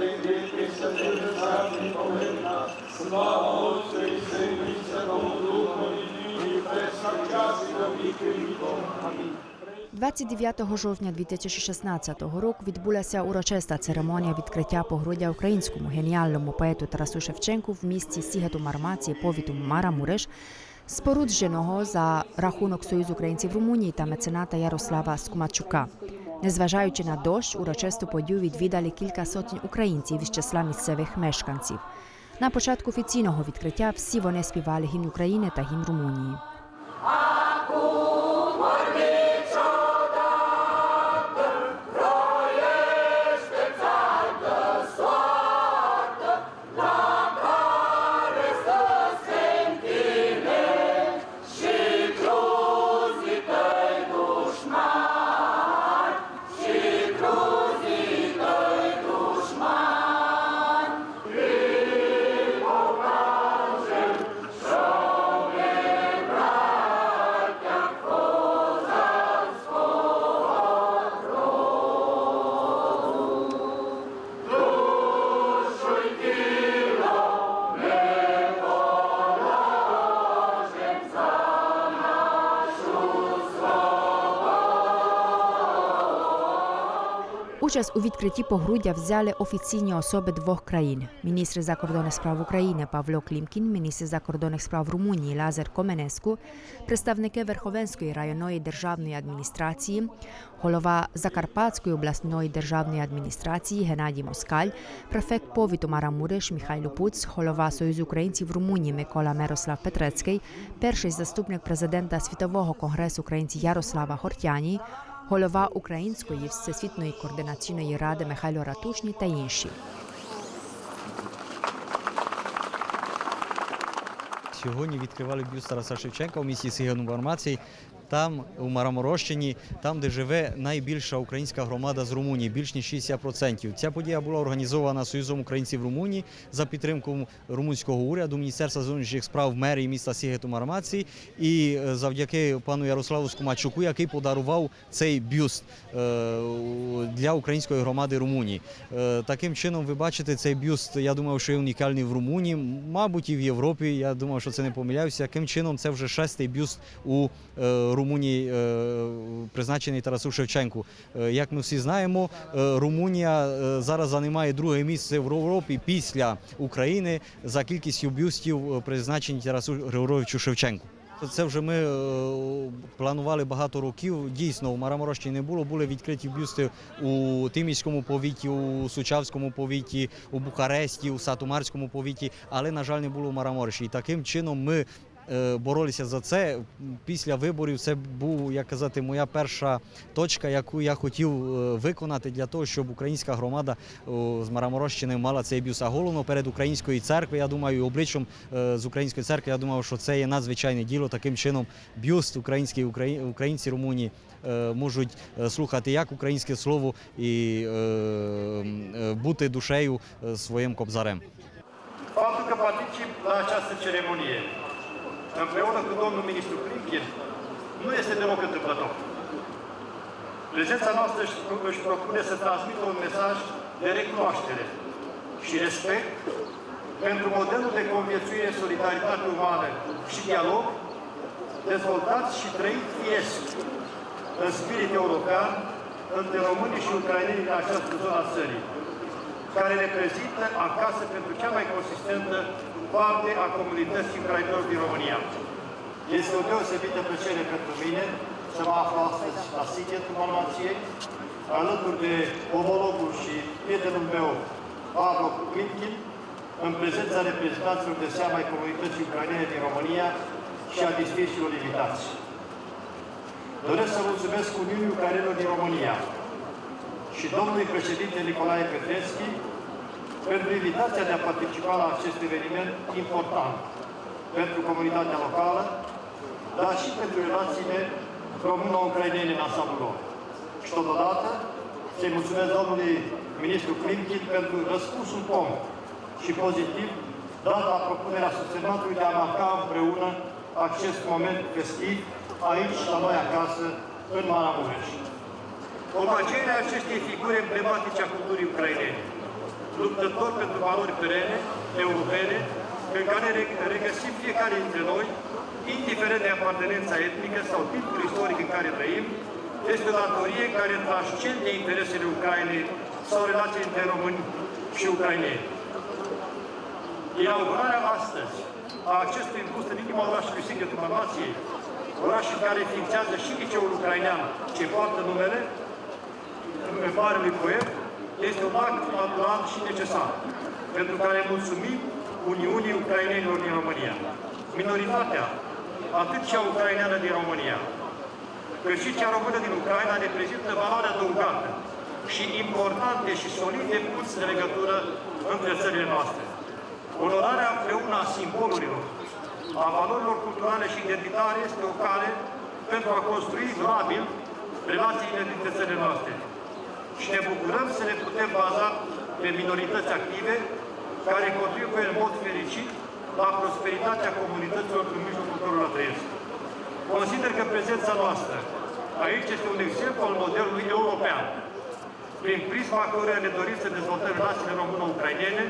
святий віки віков. Амінь. 29 жовтня 2016 року відбулася урочиста церемонія відкриття погруддя українському геніальному поету Тарасу Шевченку в місті Сігету Мармаці, повіту Марамуриш, спорудженого за рахунок Союзу українців Румунії та мецената Ярослава Скумачука. Незважаючи на дощ, урочисту подію відвідали кілька сотень українців із числа місцевих мешканців. На початку офіційного відкриття всі вони співали гімн України та гімн Румунії. Участь у відкритті погруддя взяли офіційні особи двох країн: міністр закордонних справ України Павло Клімкін, міністр закордонних справ Румунії Лазар Коменеску, представники Верховенської районної державної адміністрації, голова Закарпатської обласної державної адміністрації Геннадій Москаль, префект повіту Марамуриш Михайло Пуц, голова Союзу українців Румунії Микола Мирослав Петрецький, перший заступник президента Світового конгресу українців Ярослава Хортяні, голова Української всесвітньої координаційної ради Михайло Ратушні та інші. Сьогодні відкривали бюст Тараса Шевченка у місті Сигену Бармації. Там, у Мараморощині, там, де живе найбільша українська громада з Румунії, більш ніж 60%. Ця подія була організована Союзом українців Румунії за підтримкою румунського уряду, Міністерства зовнішніх справ мерії міста Сігету Мармації і е, завдяки пану Ярославу Скумачуку, який подарував цей бюст е, для української громади Румунії. Е, Таким чином, ви бачите, цей бюст, я думаю, що є унікальний в Румунії, мабуть, і в Європі. Я думаю, що це не помиляюся. Яким чином це вже шестий бюст у е, Румунії, е, призначений Тарасу Шевченку. Е, Як ми всі знаємо, Румунія зараз займає друге місце в Європі після України за кількістю бюстів, призначені Тарасу Григоровичу Шевченку. Це вже ми е, планували багато років. Дійсно, у Мараморощі не було. Були відкриті бюсти у Тимівському повіті, у Сучавському повіті, у Бухаресті, у Сатумарському повіті, але, на жаль, не було у Мараморощі. І таким чином ми боролися за це. Після виборів це був, як казати, моя перша точка, яку я хотів е, виконати для того, щоб українська громада з Мараморощини мала цей бюст. А головно перед українською церквою, я думаю, обличчям е, з української церкви, я думав, що це є надзвичайне діло. Таким чином, бюст український украї- українці Румунії е, можуть е, слухати як українське слово і е, е, бути душею е, своїм кобзарем. Faptul că particip la împreună cu domnul ministru Klimkin nu este deloc întâmplător. Prezența noastră își, își propune să transmită un mesaj de recunoaștere și respect pentru modelul de conviețuire, solidaritate umană și dialog dezvoltat și trăit fiesc în spirit european între românii și ucrainenii din această zonă a țării care reprezintă acasă pentru cea mai consistentă parte a comunității ucrainenilor din România. Este o deosebită plăcere pentru mine să mă aflu astăzi la Sighetul Malmației, alături de omologul și prietenul meu, Pavlo Klimkin, în prezența reprezentanților de seama ai comunității ucrainene din România și a distinșilor invitați. Doresc să mulțumesc Uniunii Ucrainenilor din România, și domnului președinte Nicolae Petreschi pentru invitația de a participa la acest eveniment important pentru comunitatea locală, dar și pentru relațiile româno-ucrainene în ansamblul lor. Și totodată să-i mulțumesc domnului ministru Klimkin pentru răspunsul prompt și pozitiv dat la propunerea susținătorului de a marca împreună acest moment festiv aici, la noi acasă, în Maramureș. Omagierea acestei figuri emblematice a culturii ucrainene, luptători pentru valori perene, europene, în care ne regăsim fiecare dintre noi, indiferent de apartenența etnică sau tipul istoric în care trăim, este o datorie care transcende interesele Ucrainei sau relații între români și ucraineni. Inaugurarea astăzi a acestui bus în inima orașului Sighetul Dalmației, oraș în care ființează și liceul ucrainean ce poartă numele în marele poet, este un act natural și necesar, pentru care mulțumim Uniunii Ucrainenilor din România. Minoritatea, atât cea ucraineană din România, cât și cea română din Ucraina reprezintă valoare adăugată și importante și solide punți de legătură între țările noastre. Onorarea împreună a simbolurilor, a valorilor culturale și identitare este o cale pentru a construi durabil relațiile dintre țările noastre. Și ne bucurăm să ne putem baza pe minorități active care contribuie în mod fericit la prosperitatea comunităților în mijlocul cărora trăiesc. Consider că prezența noastră aici este un exemplu al modelului european, prin prisma căruia ne dorim să dezvoltăm relațiile româno-ucrainene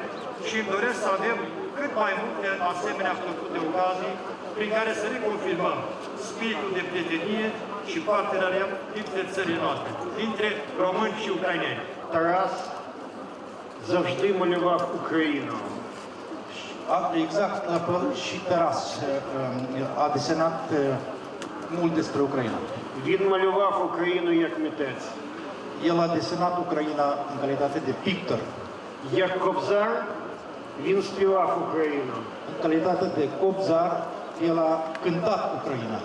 și îmi doresc să avem cât mai multe asemenea făcute de ocazii prin care să reconfirmăm spiritul de prietenie și parteneriat dintre țările noastre, dintre români și ucraineni. Тарас завжди малював Україну. Exact, și Taras uh, a desenat uh, mult despre Ucraina. Він малював Україну як митець. El a desenat Ucraina în calitate de pictor, Як кобзар він співав Україну. în calitate de copzar, el a cântat Ucraina.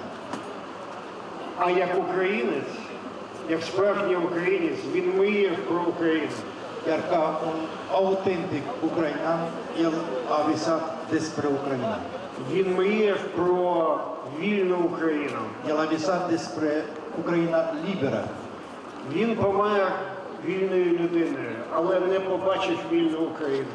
А як українець, як справжній українець, він мріяв про Україну. Un autentic ucrainean, el a visat despre Ucraina. Він мріяв про вільну Україну. Він помер вільною людиною, але не побачив вільну Україну.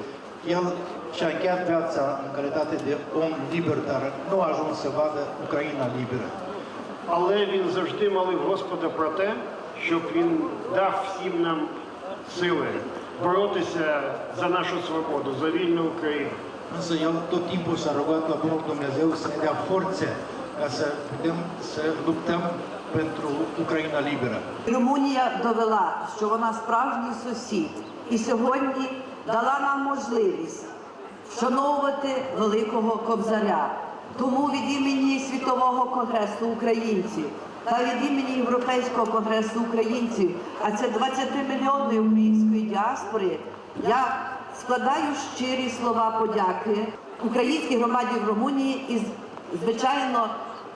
Але він завжди молив Господа про те, щоб він дав всім нам сили боротися за нашу свободу, за вільну Україну. Însă el tot timpul s-a rugat la Bunul Dumnezeu să ne dea forțe ca să putem să luptăm pentru Ucraina liberă. Румунія довела, що вона справжній сусід, і сьогодні дала нам можливість вшановувати великого кобзаря. Тому від імені Світового конгресу українців та від імені Європейського конгресу українців, а це 20-мільйонної української діаспори, я складаю щирі слова подяки українській громаді в Румунії і, звичайно,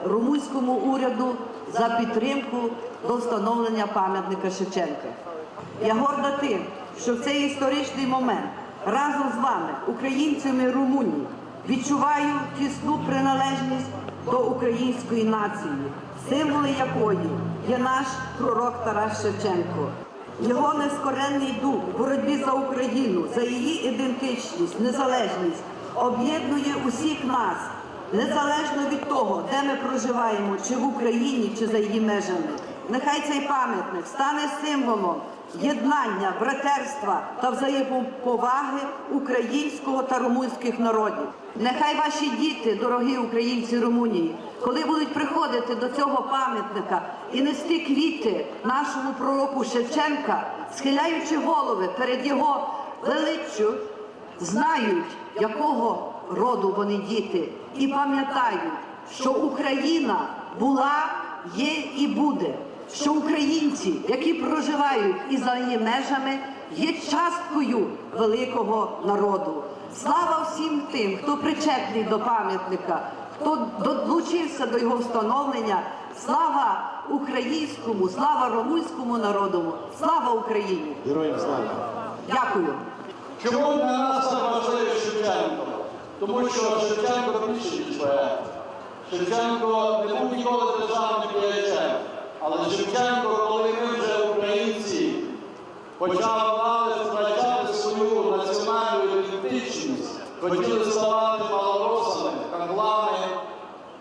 румунському уряду за підтримку до встановлення пам'ятника Шевченка. Я горда тим, що в цей історичний момент разом з вами, українцями Румунії, відчуваю тісну приналежність до української нації, символи якої є наш пророк Тарас Шевченко. Його нескоренний дух в боротьбі за Україну, за її ідентичність, незалежність об'єднує усіх нас, незалежно від того, де ми проживаємо, чи в Україні, чи за її межами. Нехай цей пам'ятник стане символом єднання, братерства та взаємоповаги українського та румунських народів. Нехай ваші діти, дорогі українці Румунії, коли будуть приходити до цього пам'ятника і нести квіти нашому пророку Шевченка, схиляючи голови перед його величчю, знають, якого роду вони діти, і пам'ятають, що Україна була, є і буде, що українці, які проживають і за її межами, є часткою великого народу. Слава всім тим, хто причетний до пам'ятника, хто долучився до його встановлення. Слава українському, слава румунському народу, слава Україні! Героям слава! Дякую. Чому для нас так важливий Шевченко? Тому що Шевченко більше ніж поет. Шевченко не був ніколи державним діячем. Але Шевченко, коли ми вже українці, почали втрачати свою національну ідентичність, хотіли ставати малоросами, канглами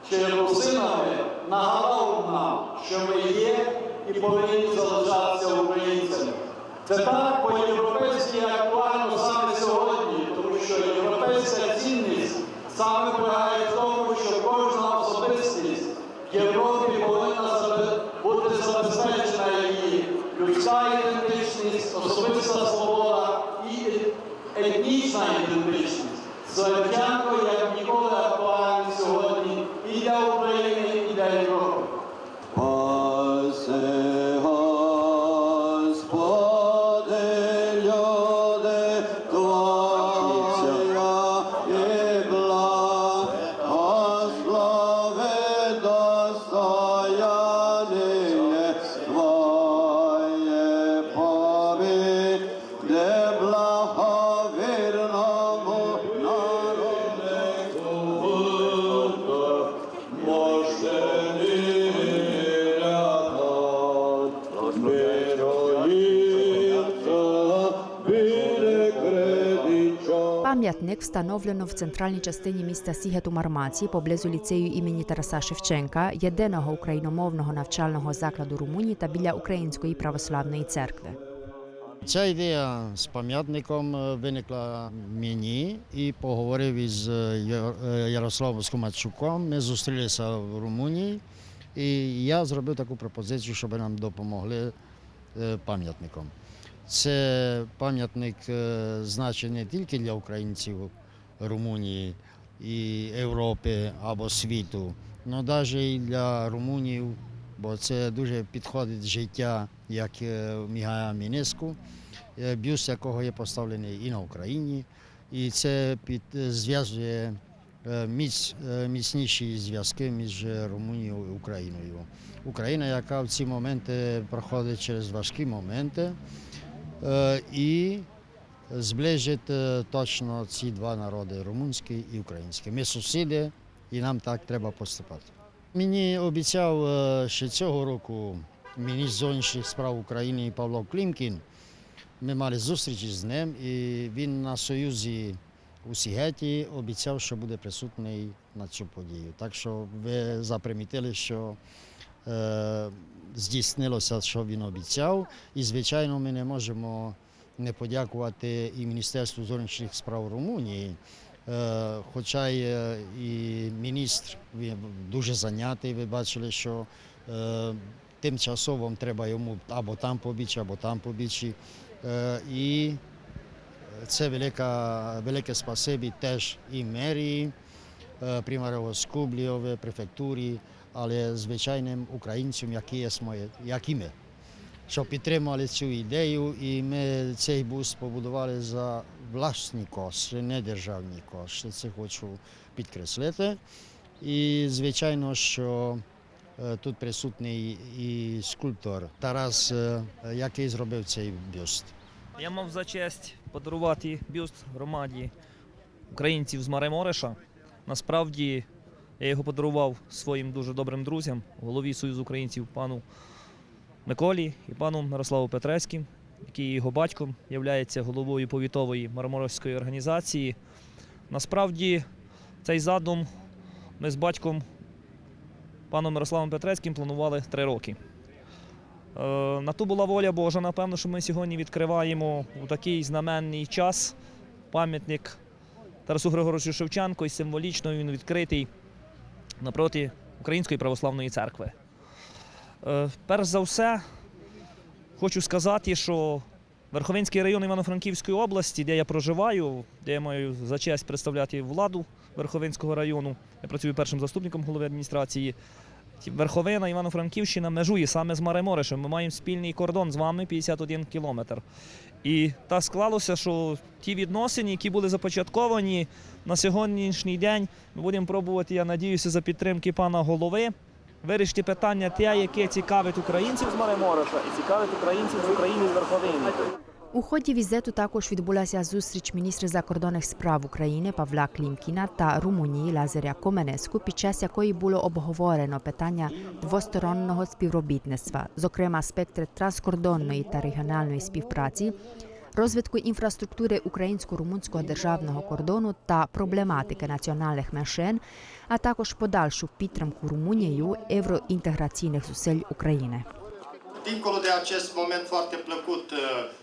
чи русинами, нагадав нам, що ми є і повинні залишатися українцями. Це так по-європейськи актуально саме сьогодні, тому що європейська цінність саме полягає в тому, що кожна особистість в Європі повинна забе- бути забезпечена її людська ідентичність, особиста свобода і етнічна ідентичність. Слов'янко як ніколи де благовірному народу Пам'ятник встановлено в центральній частині міста Сігет у Мармаці поблизу ліцею імені Тараса Шевченка, єдиного україномовного навчального закладу Румунії та біля Української православної церкви. Ця ідея з пам'ятником е, виникла мені і поговорив із е, е, Ярославом Скумачуком. Ми зустрілися в Румунії, і я зробив таку пропозицію, щоб нам допомогли пам'ятником. Це пам'ятник значить не тільки для українців Румунії і Європи або світу, але навіть і для румунів, бо це дуже підходить життя, як е, Мігая Мінеску, е, бюст якого є поставлений і на Україні. І це під, е, зв'язує міць, міцніші зв'язки між Румунією і Україною. Україна, яка в ці моменти проходить через важкі моменти, і зближить точно ці два народи румунський і український. Ми сусіди, і нам так треба поступати. Мені обіцяв е, ще цього року міністр зовнішніх справ України Павло Клімкін. Ми мали зустріч з ним, і він на Союзі у Сігеті обіцяв, що буде присутній на цю подію. Так що ви запримітили, що е, здійснилося, що він обіцяв. І, звичайно, ми не можемо не подякувати і Міністерству зовнішніх справ Румунії. Е, Хоча і міністр він дуже зайнятий, ви бачили, що е, тимчасово треба йому або там побічі, або там побічі. Е, І це велика, велике спасибі теж і мерії, примарово Скубліове, префектурі, але звичайним українцям, які є моє, як ми, що підтримали цю ідею, і ми цей бус побудували за власні кошти, не державні кошти. Це хочу підкреслити. І звичайно, що е, тут присутній і скульптор Тарас, е, який зробив цей бюст. Я мав за честь подарувати бюст громаді українців з Маремореша. Насправді я його подарував своїм дуже добрим друзям, голові Союзу українців пану Миколі і пану Мирославу Петрецьким, який його батьком, є головою повітової Мараморської організації. Насправді цей задум ми з батьком паном Мирославом Петрецьким планували три роки. Е, На ту була воля Божа. Напевно, що ми сьогодні відкриваємо у такий знаменний час пам'ятник Тарасу Григоровичу Шевченко і символічно він відкритий напроти Української православної церкви. Е, Перш за все, хочу сказати, що Верховинський район Івано-Франківської області, де я проживаю, де я маю за честь представляти владу Верховинського району, я працюю першим заступником голови адміністрації. Верховина, Івано-Франківщина межує саме з Мареморишем. Ми маємо спільний кордон з вами 51 кілометр. І так склалося, що ті відносини, які були започатковані на сьогоднішній день, ми будемо пробувати, я надіюся, за підтримки пана голови, вирішити питання те, яке цікавить українців з Маремориша і цікавить українців з України з Верховини. У ході візиту також відбулася зустріч міністра закордонних справ України Павла Клімкіна та Румунії Лазаря Коменеску, під час якої було обговорено питання двостороннього співробітництва, зокрема аспекти транскордонної та регіональної співпраці, розвитку інфраструктури українсько-румунського державного кордону та проблематики національних меншин, а також подальшу підтримку Румунією євроінтеграційних зусиль України. dincolo de acest moment foarte plăcut, uh,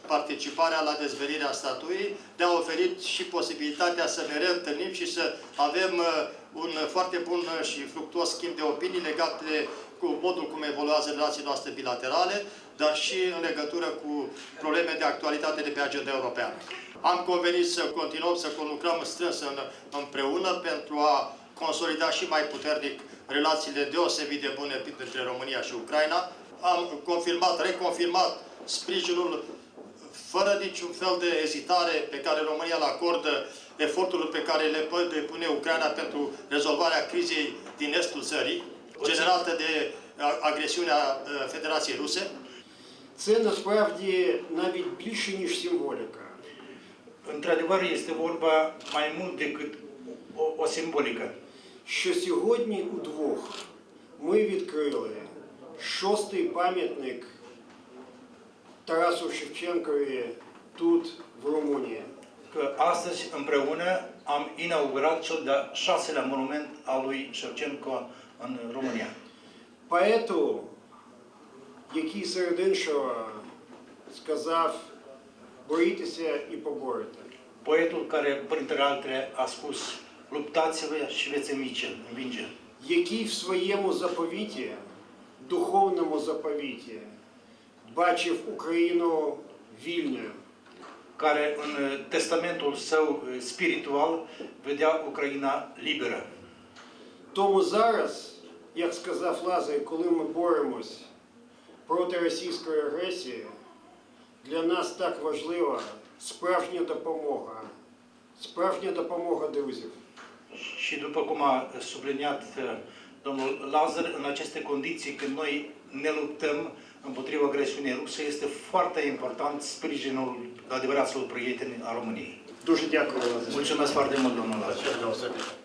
participarea la dezvelirea statuii, de a oferit și posibilitatea să ne reîntâlnim și să avem uh, un foarte bun și fructuos schimb de opinii legate cu modul cum evoluează relațiile noastre bilaterale, dar și în legătură cu probleme de actualitate de pe agenda europeană. Am convenit să continuăm să conlucrăm strâns în, împreună pentru a consolida și mai puternic relațiile deosebit de bune între România și Ucraina. Am confirmat, reconfirmat sprijinul fără niciun fel de ezitare pe care România îl acordă eforturilor pe care le poate depune Ucraina pentru rezolvarea crizei din estul țării, generată de agresiunea uh, Federației Ruse. Це насправді навіть більше, ніж символіка. Într-adevăr, este vorba mai mult decât o, o simbolică. Що сьогодні удвох ми відкрили шостий пам'ятник Тарасу Шевченкові тут, в Румунії. Că astăzi, împreună, am inaugurat cel de-al șaselea monument al lui Șevcenco România. Поету, який серед іншого сказав борітеся і поборете. Poetul care, printre altele, a spus luptați-vă și veți învinge. який в своєму заповіті, духовному заповіті, бачив Україну вільною. care în testamentul său eh, spiritual vedea Ucraina liberă. Тому зараз, як сказав Лазар, коли ми боремось проти російської агресії, для нас так важлива справжня допомога, справжня допомога друзів. Și după cum a subliniat eh, domnul Lazar, în aceste condiții când noi ne luptăm împotriva agresiunii ruse, este foarte important sprijinul adevăraților prieteni a României. Дуже дякую. Mulțumesc foarte mult, domnul Lazar.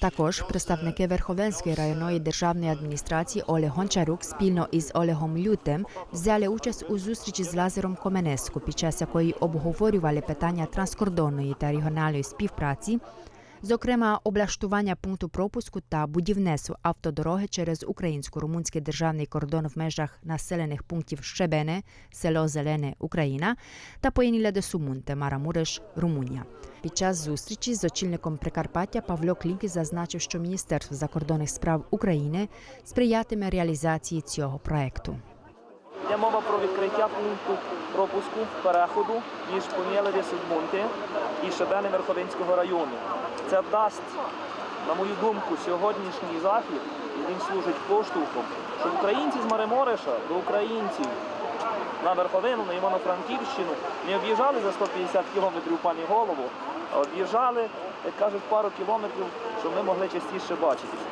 Також представники Верховенської районної державної адміністрації Олег Гончарук спільно із Олегом Лютем взяли участь у зустрічі з Лазером Коменеску, під час якої обговорювали питання транскордонної та регіональної співпраці, зокрема облаштування пункту пропуску та будівництво автодороги через українсько-румунський державний кордон в межах населених пунктів Щебене, село Зелене, Україна та Поєніля де Сумунте, Марамуреш, Румунія. Під час зустрічі з очільником Прикарпаття Павло Клімкі зазначив, що Міністерство закордонних справ України сприятиме реалізації цього проекту. Йде мова про відкриття пункту пропуску переходу між де Судмунти і Шебени Верховинського району. Це дасть, на мою думку, сьогоднішній захід, і він служить поштовхом, щоб українці з Маримориша до українців на Верховину, на Івано-Франківщину не об'їжджали за 150 кілометрів пані голову, а об'їжджали, як кажуть, пару кілометрів, щоб ми могли частіше бачитися.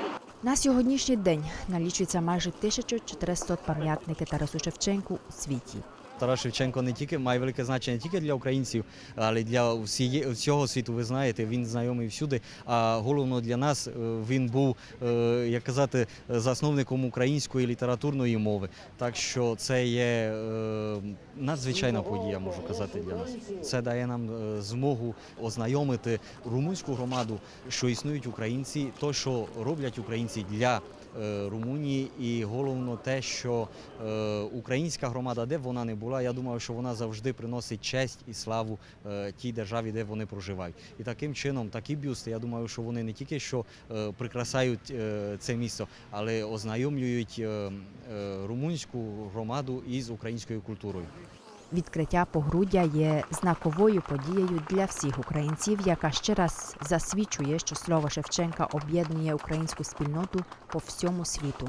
На сьогоднішній день налічується майже 1400 пам'ятники Тарасу Шевченку у світі. Тарас Шевченко не тільки має велике значення не тільки для українців, але й для всіє, всього світу. Ви знаєте, він знайомий всюди. А головно для нас е, він був, е, як казати, засновником української літературної мови. Так що це є е, надзвичайна подія, можу казати для нас. Це дає нам змогу ознайомити румунську громаду, що існують українці, то що роблять українці для. Е, Румунії, і головно те, що е, українська громада, де б вона не була, я думаю, що вона завжди приносить честь і славу е, тій державі, де вони проживають. І таким чином, такі бюсти, я думаю, що вони не тільки що прикрасають це місто, але ознайомлюють румунську громаду із українською культурою. Відкриття погруддя є знаковою подією для всіх українців, яка ще раз засвідчує, що слово Шевченка об'єднує українську спільноту по всьому світу.